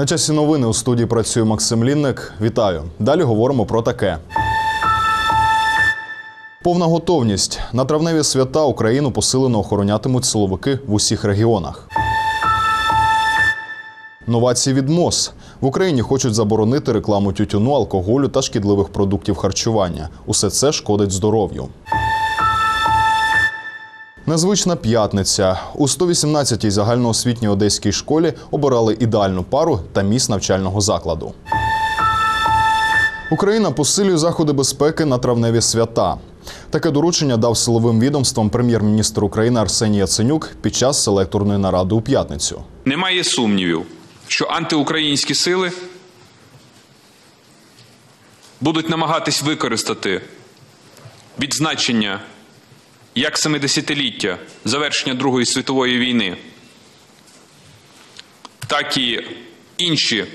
На часі новини у студії працює Максим Лінник. Вітаю. Далі говоримо про таке. Повна готовність на травневі свята Україну посилено охоронятимуть силовики в усіх регіонах. Новації від МОЗ в Україні хочуть заборонити рекламу тютюну, алкоголю та шкідливих продуктів харчування. Усе це шкодить здоров'ю. Незвична п'ятниця. У 118-й загальноосвітній одеській школі обирали ідеальну пару та міст навчального закладу. Україна посилює заходи безпеки на травневі свята. Таке доручення дав силовим відомствам прем'єр-міністр України Арсеній Яценюк під час селекторної наради у п'ятницю. Немає сумнівів, що антиукраїнські сили будуть намагатись використати відзначення як 70-ліття завершення Другої світової війни, так і інші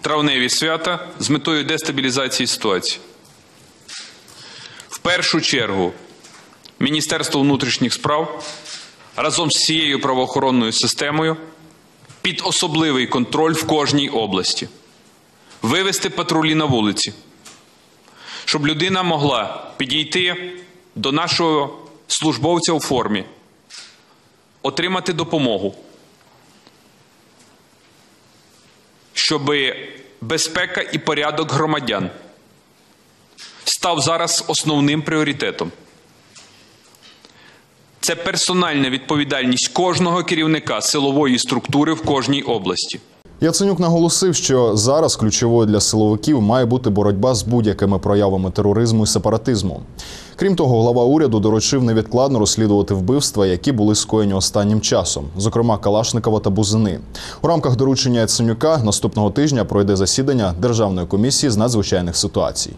травневі свята з метою дестабілізації ситуації. В першу чергу Міністерство внутрішніх справ разом з всією правоохоронною системою під особливий контроль в кожній області, вивести патрулі на вулиці, щоб людина могла підійти до нашого службовця у формі, отримати допомогу, щоб безпека і порядок громадян став зараз основним пріоритетом. Це персональна відповідальність кожного керівника силової структури в кожній області. Яценюк наголосив, що зараз ключовою для силовиків має бути боротьба з будь-якими проявами тероризму і сепаратизму. Крім того, глава уряду доручив невідкладно розслідувати вбивства, які були скоєні останнім часом, зокрема Калашникова та Бузини. У рамках доручення Яценюка наступного тижня пройде засідання Державної комісії з надзвичайних ситуацій.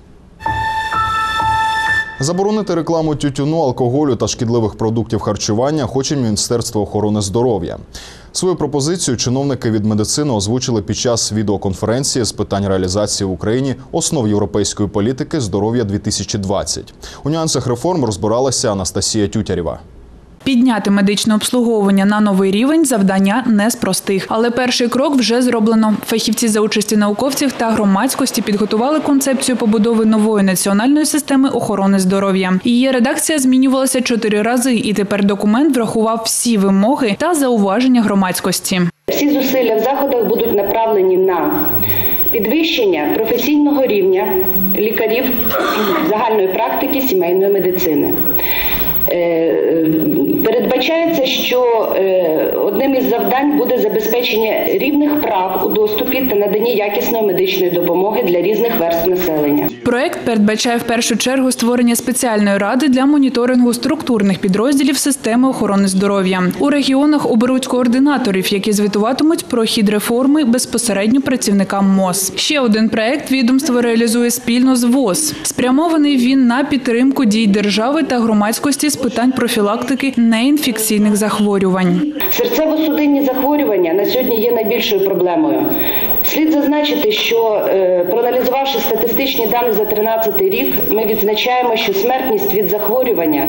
Заборонити рекламу тютюну, алкоголю та шкідливих продуктів харчування хоче Міністерство охорони здоров'я. Свою пропозицію чиновники від медицини озвучили під час відеоконференції з питань реалізації в Україні основ європейської політики здоров'я 2020 У нюансах реформ розбиралася Анастасія Тютярєва. Підняти медичне обслуговування на новий рівень завдання не з простих, але перший крок вже зроблено. Фахівці за участі науковців та громадськості підготували концепцію побудови нової національної системи охорони здоров'я. Її редакція змінювалася чотири рази, і тепер документ врахував всі вимоги та зауваження громадськості. Всі зусилля в заходах будуть направлені на підвищення професійного рівня лікарів загальної практики сімейної медицини. Передбачається, що е, одним із завдань буде забезпечення рівних прав у доступі та наданні якісної медичної допомоги для різних верств населення. Проект передбачає в першу чергу створення спеціальної ради для моніторингу структурних підрозділів системи охорони здоров'я. У регіонах оберуть координаторів, які звітуватимуть про хід реформи безпосередньо працівникам МОЗ. Ще один проект відомство реалізує спільно з ВОЗ. Спрямований він на підтримку дій держави та громадськості з питань профілактики неінфекційних захворювань. Серцево-судинні захворювання на сьогодні є найбільшою проблемою. Слід зазначити, що е, проаналізувавши статистичні дані за 2013 рік, ми відзначаємо, що смертність від захворювання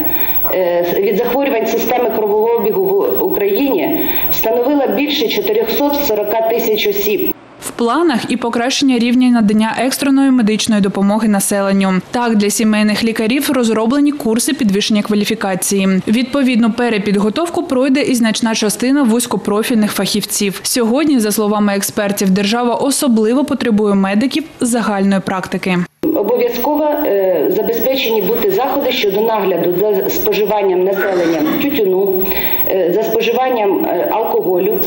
е, від захворювань системи кровового обігу в Україні становила більше 440 тисяч осіб. Планах і покращення рівня надання екстреної медичної допомоги населенню. Так, для сімейних лікарів розроблені курси підвищення кваліфікації. Відповідну перепідготовку пройде і значна частина вузькопрофільних фахівців. Сьогодні, за словами експертів, держава особливо потребує медиків загальної практики. Обов'язково е, забезпечені бути заходи щодо нагляду за споживанням населення тютюну, е, за споживанням е, алкоголю,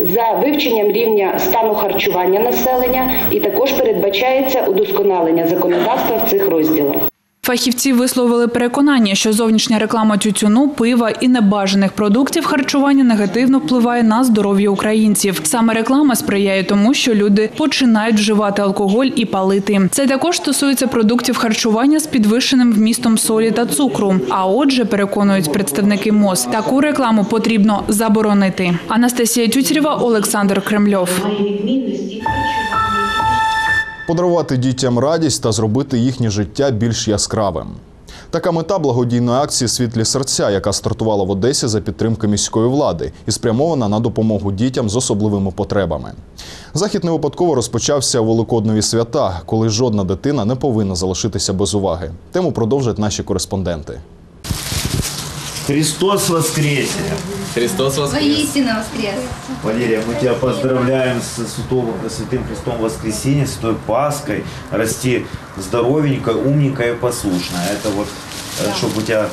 за вивченням рівня стану харчування населення, і також передбачається удосконалення законодавства в цих розділах. Фахівці висловили переконання, що зовнішня реклама тютюну, пива і небажаних продуктів харчування негативно впливає на здоров'я українців. Саме реклама сприяє тому, що люди починають вживати алкоголь і палити. Це також стосується продуктів харчування з підвищеним вмістом солі та цукру. А отже, переконують представники МОЗ, таку рекламу потрібно заборонити. Анастасія Тютєрєва, Олександр Кремльов. Подарувати дітям радість та зробити їхнє життя більш яскравим. Така мета благодійної акції Світлі серця, яка стартувала в Одесі за підтримки міської влади і спрямована на допомогу дітям з особливими потребами. Захід не випадково розпочався у великоднові свята, коли жодна дитина не повинна залишитися без уваги. Тему продовжать наші кореспонденти. Христос воскресе! Христос воскрес! Воистину воскрес. Валерия, мы тебя поздравляем с святого, Святым Христом Воскресенье, Святой Паской. Расти здоровенько, умненько и послушно. Это вот, чтобы у тебя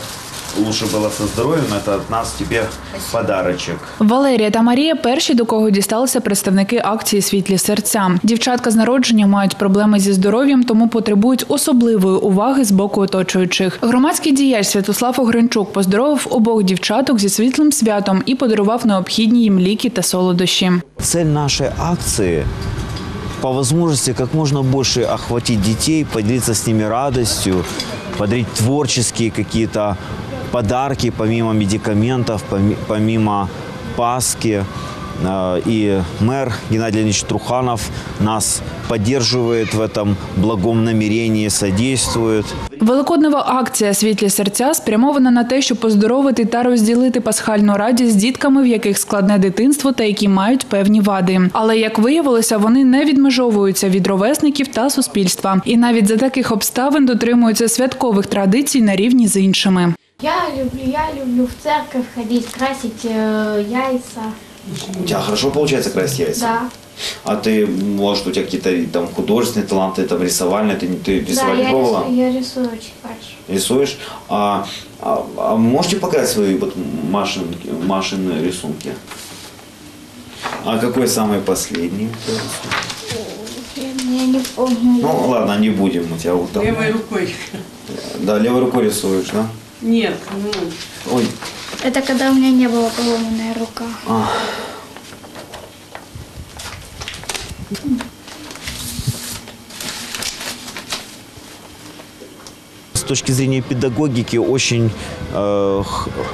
лучше было со здоровьем, это от нас тебе подарочек. Валерія та Марія перші, до кого дісталися представники акції Світлі серця. Дівчатка з народження мають проблеми зі здоров'ям, тому потребують особливої уваги з боку оточуючих. Громадський діяч Святослав Огринчук поздоровив обох дівчаток зі світлим святом і подарував необхідні їм ліки та солодощі. Цель нашей акции по возможности как можно больше охватить детей, поделиться с ними радостью, подарить творческие какие-то подарки помимо медикаментов, поми- помимо Пасхи. Э, И мэр Геннадий Леонидович Труханов нас поддерживает в этом благом намерении, содействует. Великоднева акція Світлі серця спрямована на те, щоб поздоровити та розділити пасхальну радість з дітками, в яких складне дитинство та які мають певні вади. Але як виявилося, вони не відмежовуються від ровесників та суспільства, і навіть за таких обставин дотримуються святкових традицій на рівні з іншими. Я люблю, я люблю в церковь ходить, красить э, яйца. У тебя хорошо получается красить яйца? Да. А ты, может, у тебя какие-то там художественные таланты, там рисовальные, ты, ты рисовать да, не пробовала? рисую, я рисую очень хорошо. Рисуешь? А, а, а можете показать свои вот Машин, Машин рисунки? А какой самый последний? Я не помню. Ну ладно, не будем у тебя вот там. Левой рукой. Да, левой рукой рисуешь, да? Нет, ну, Ой, Это когда у меня не была поломанная рука. С точки зрения педагогики очень, э,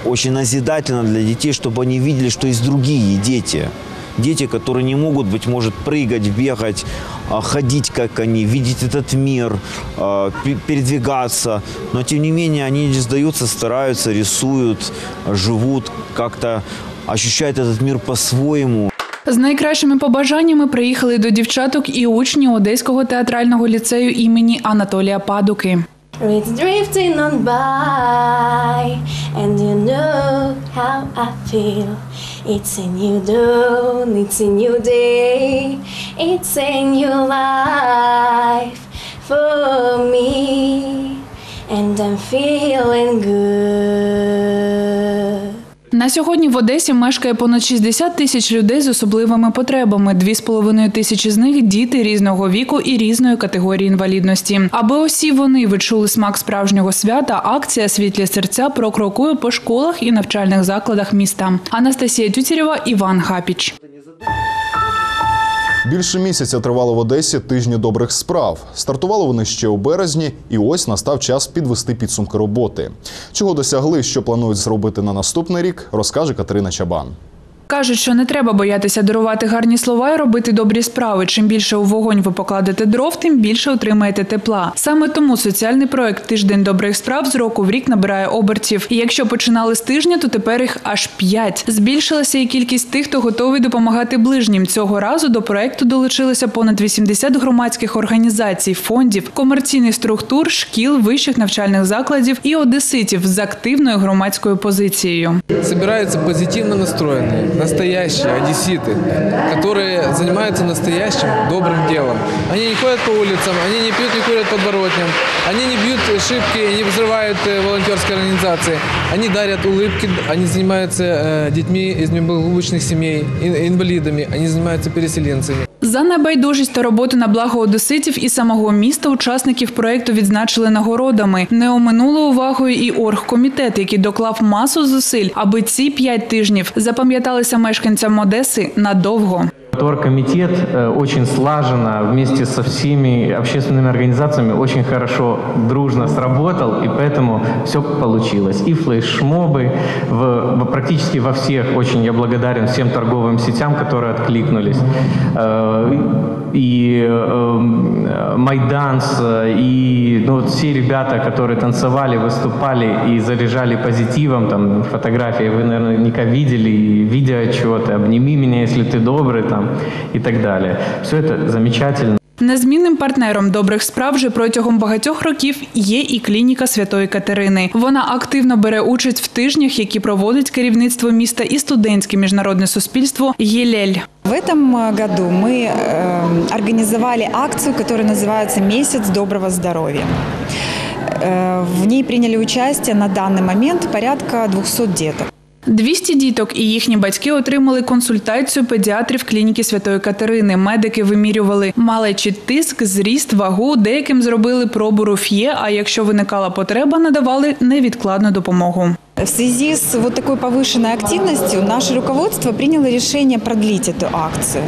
очень назидательно для детей, чтобы они видели, что есть другие дети. Дети, которые не могут, быть может, прыгать, бегать, а, ходить, как они, видеть этот мир, а, пе- передвигаться. Но, тем не менее, они не сдаются, стараются, рисуют, живут, как-то ощущают этот мир по-своему. З найкращими побажаннями приїхали до дівчаток і учні Одеського театрального ліцею імені Анатолія Падуки. It's drifting on by, and you know how I feel. It's a new dawn, it's a new day, it's a new life for me, and I'm feeling good. На сьогодні в Одесі мешкає понад 60 тисяч людей з особливими потребами. Дві з половиною тисячі з них діти різного віку і різної категорії інвалідності. Аби усі вони відчули смак справжнього свята, акція Світлі серця прокрокує по школах і навчальних закладах міста. Анастасія Тютєрєва, Іван Хапіч. Більше місяця тривало в Одесі тижні добрих справ. Стартували вони ще у березні, і ось настав час підвести підсумки роботи. Чого досягли, що планують зробити на наступний рік, розкаже Катерина Чабан. Кажуть, що не треба боятися дарувати гарні слова і робити добрі справи. Чим більше у вогонь ви покладете дров, тим більше отримаєте тепла. Саме тому соціальний проект Тиждень добрих справ з року в рік набирає обертів. І якщо починали з тижня, то тепер їх аж п'ять. Збільшилася і кількість тих, хто готовий допомагати ближнім. Цього разу до проекту долучилося понад 80 громадських організацій, фондів, комерційних структур, шкіл, вищих навчальних закладів і одеситів з активною громадською позицією. собираются позитивно настроенные, настоящие одесситы, которые занимаются настоящим добрым делом. Они не ходят по улицам, они не пьют, не курят подворотням, они не бьют шибки, не взрывают э, волонтерские организации. Они дарят улыбки, они занимаются э, детьми из неблагополучных семей, ин- инвалидами, они занимаются переселенцами. За небайдужість та роботу на благо одеситів і самого міста учасників проекту відзначили нагородами. Не оминуло увагою і оргкомітет, який доклав масу зусиль, аби ці п'ять тижнів запам'яталися мешканцям Одеси надовго. Торгкомитет э, очень слаженно вместе со всеми общественными организациями очень хорошо, дружно сработал, и поэтому все получилось. И флешмобы в, практически во всех, очень я благодарен всем торговым сетям, которые откликнулись. Э, И э, Майданс, э, и ну, вот все ребята, которые танцевали, выступали и заряжали позитивом, там фотографии вы наверняка видели, и видеоотчеты, обними меня, если ты добрый, там, и так далее. Все это замечательно. Незмінним партнером добрих справ вже протягом багатьох років є і клініка Святої Катерини. Вона активно бере участь в тижнях, які проводить керівництво міста і студентське міжнародне суспільство «Єлель». В этом э, году мы э, организовали акцию, которая называется «Месяц доброго здоровья». Э, В ней приняли участие на данный момент порядка 200 деток. 200 діток і їхні батьки отримали консультацію педіатрів клініки Святої Катерини. Медики вимірювали малечий тиск, зріст, вагу. Деяким зробили пробу руф'є. А якщо виникала потреба, надавали невідкладну допомогу. В связи с вот такой повышенной активностью наше руководство приняло решение продлить эту акцию.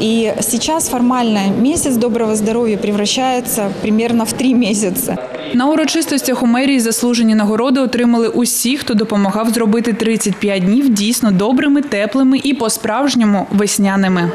И сейчас формально месяц доброго здоровья превращается примерно в три месяца. На урочистостях у мерії заслужені нагороди отримали усі, хто допомагав зробити 35 днів дійсно добрими, теплими і по-справжньому весняними.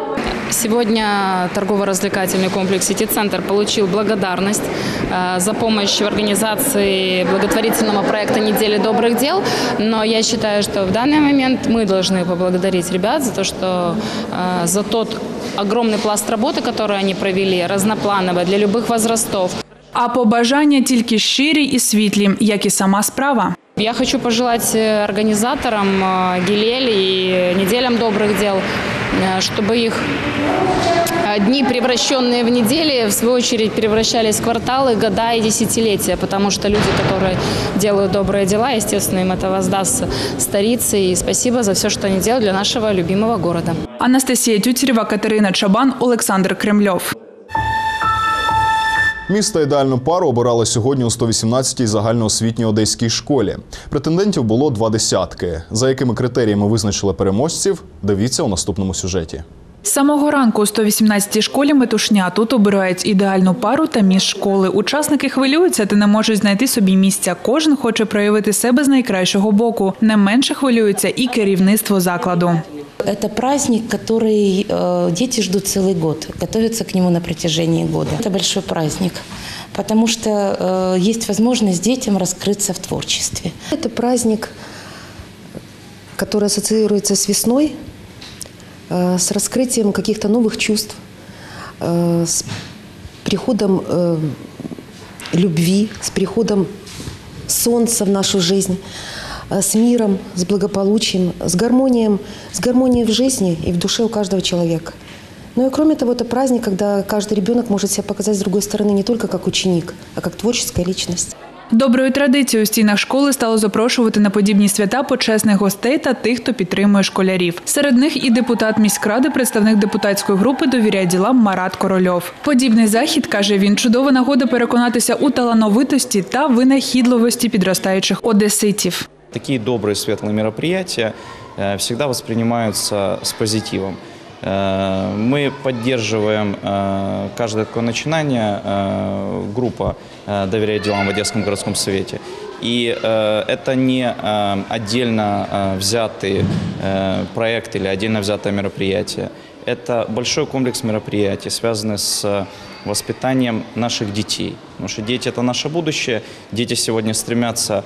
Сегодня торгово-развлекательный комплекс «Сити-центр» получил благодарность э, за помощь в организации благотворительного проекта «Недели добрых дел». Но я считаю, что в данный момент мы должны поблагодарить ребят за то, что э, за тот огромный пласт работы, который они провели, разнопланово, для любых возрастов. А побажання тільки щирі і світлі, як і сама справа. Я хочу пожелать э, организаторам э, Гилель и неделям добрых дел, э, чтобы их э, дни, превращенные в недели, в свою очередь превращались в кварталы, года и десятилетия, потому что люди, которые делают добрые дела, естественно, им это воздастся старицей. И спасибо за все, что они делают для нашего любимого города. Анастасія Тютєрєва, Катерина Чабан, Олександр Кремльов. Міста ідеальну пару обирали сьогодні у 118-й загальноосвітній одеській школі. Претендентів було два десятки. За якими критеріями визначили переможців, дивіться у наступному сюжеті. З самого ранку у 118-й школі метушня тут обирають ідеальну пару та між школи. Учасники хвилюються та не можуть знайти собі місця. Кожен хоче проявити себе з найкращого боку. Не менше хвилюється і керівництво закладу. Это праздник, который э, дети ждут целый год, готовятся к нему на протяжении года. Это большой праздник, потому что э, есть возможность детям раскрыться в творчестве. Это праздник, который ассоциируется с весной, э, с раскрытием каких-то новых чувств, с приходом любви, с приходом солнца в нашу жизнь, с миром, с благополучием, с гармонией, с гармонией в жизни и в душе у каждого человека. Ну и кроме того, это праздник, когда каждый ребенок может себя показать с другой стороны не только как ученик, а как творческая личность. Доброю традицією у стінах школи стало запрошувати на подібні свята почесних гостей та тих, хто підтримує школярів. Серед них і депутат міськради, представник депутатської групи довіряє ділам Марат Корольов. Подібний захід каже він чудова нагода переконатися у талановитості та винахідливості підростаючих одеситів. Такие добрые, светлые мероприятия э, всегда воспринимаются с позитивом. Э, Мы поддерживаем э, каждое такое начинание, группа «Доверяя делам» в Одесском городском совете. И это не отдельно взятый проект или отдельно взятое мероприятие. Это большой комплекс мероприятий, связанный с воспитанием наших детей. Потому что дети – это наше будущее. Дети сегодня стремятся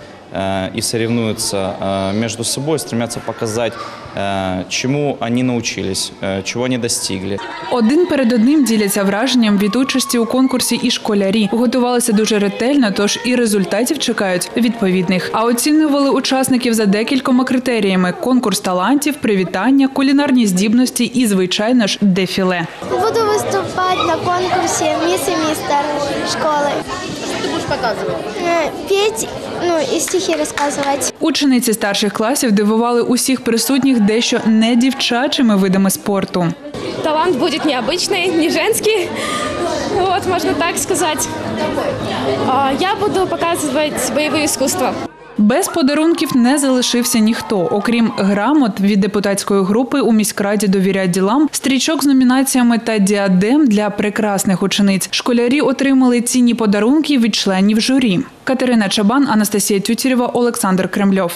и соревнуются э, между собой, стремятся показать, э, чему они научились, э, чего они достигли. Один перед одним діляться враженням від участі у конкурсі і школярі. Готувалися дуже ретельно, тож і результатів чекають відповідних. А оцінювали учасників за декількома критеріями: конкурс талантів, привітання, кулінарні здібності і, звичайно ж, дефіле. Буду выступать на конкурсе «Мисс и мистер» школы. Что ты будешь показывать? Петь, ну и стихи рассказывать. Учениці старших класів дивували усіх присутніх дещо не дівчачими видами спорту. Талант будет необычный, не женский, вот, можно так сказать. А, Я буду показывать боевые искусства. Без подарунків не залишився ніхто, окрім грамот від депутатської групи у міськраді довірять ділам, стрічок з номінаціями та діадем для прекрасних учениць. Школярі отримали цінні подарунки від членів журі. Катерина Чабан, Анастасія Тютєрєва, Олександр Кремльов.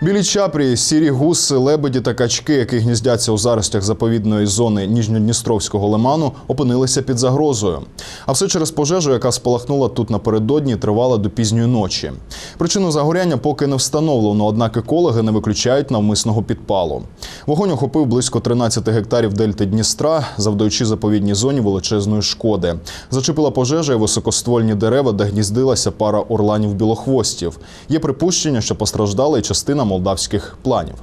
Білі чапрі, сірі гуси, лебеді та качки, які гніздяться у заростях заповідної зони Ніжньодністровського лиману, опинилися під загрозою. А все через пожежу, яка спалахнула тут напередодні, тривала до пізньої ночі. Причину загоряння поки не встановлено, однак екологи не виключають навмисного підпалу. Вогонь охопив близько 13 гектарів дельти Дністра, завдаючи заповідній зоні величезної шкоди. Зачепила пожежа і високоствольні дерева, де гніздилася пара орланів білохвостів. Є припущення, що постраждала і частина молдавських планів.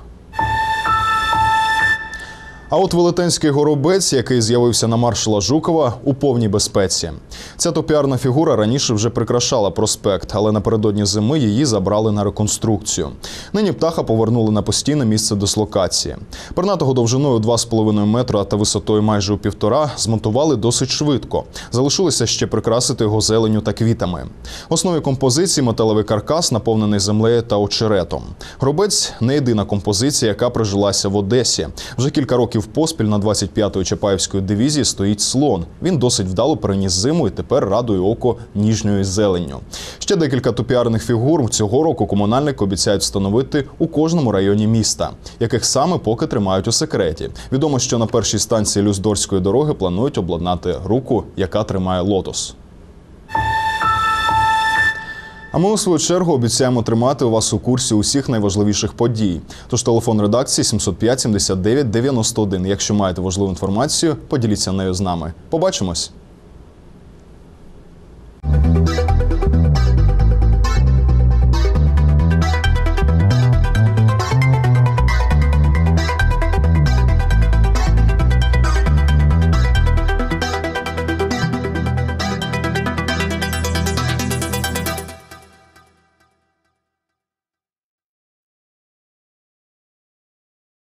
А от велетенський горобець, який з'явився на маршала Жукова, у повній безпеці. Ця топіарна фігура раніше вже прикрашала проспект, але напередодні зими її забрали на реконструкцію. Нині птаха повернули на постійне місце дислокації. Пернатого довжиною 2,5 метра та висотою майже у півтора змонтували досить швидко. Залишилося ще прикрасити його зеленю та квітами. В основі композиції металевий каркас, наповнений землею та очеретом. Гробець не єдина композиція, яка прижилася в Одесі. Вже кілька років поспіль на 25-ї Чапаївської дивізії стоїть слон. Він досить вдало переніс зиму і тепер радує око ніжньою зеленню. Ще декілька топіарних фігур цього року комунальники обіцяють встановити у кожному районі міста, яких саме поки тримають у секреті. Відомо, що на першій станції Люздорської дороги планують обладнати руку, яка тримає лотос. А ми у свою чергу обіцяємо тримати у вас у курсі усіх найважливіших подій. Тож телефон редакції 705 79 91. Якщо маєте важливу інформацію, поділіться нею з нами. Побачимось.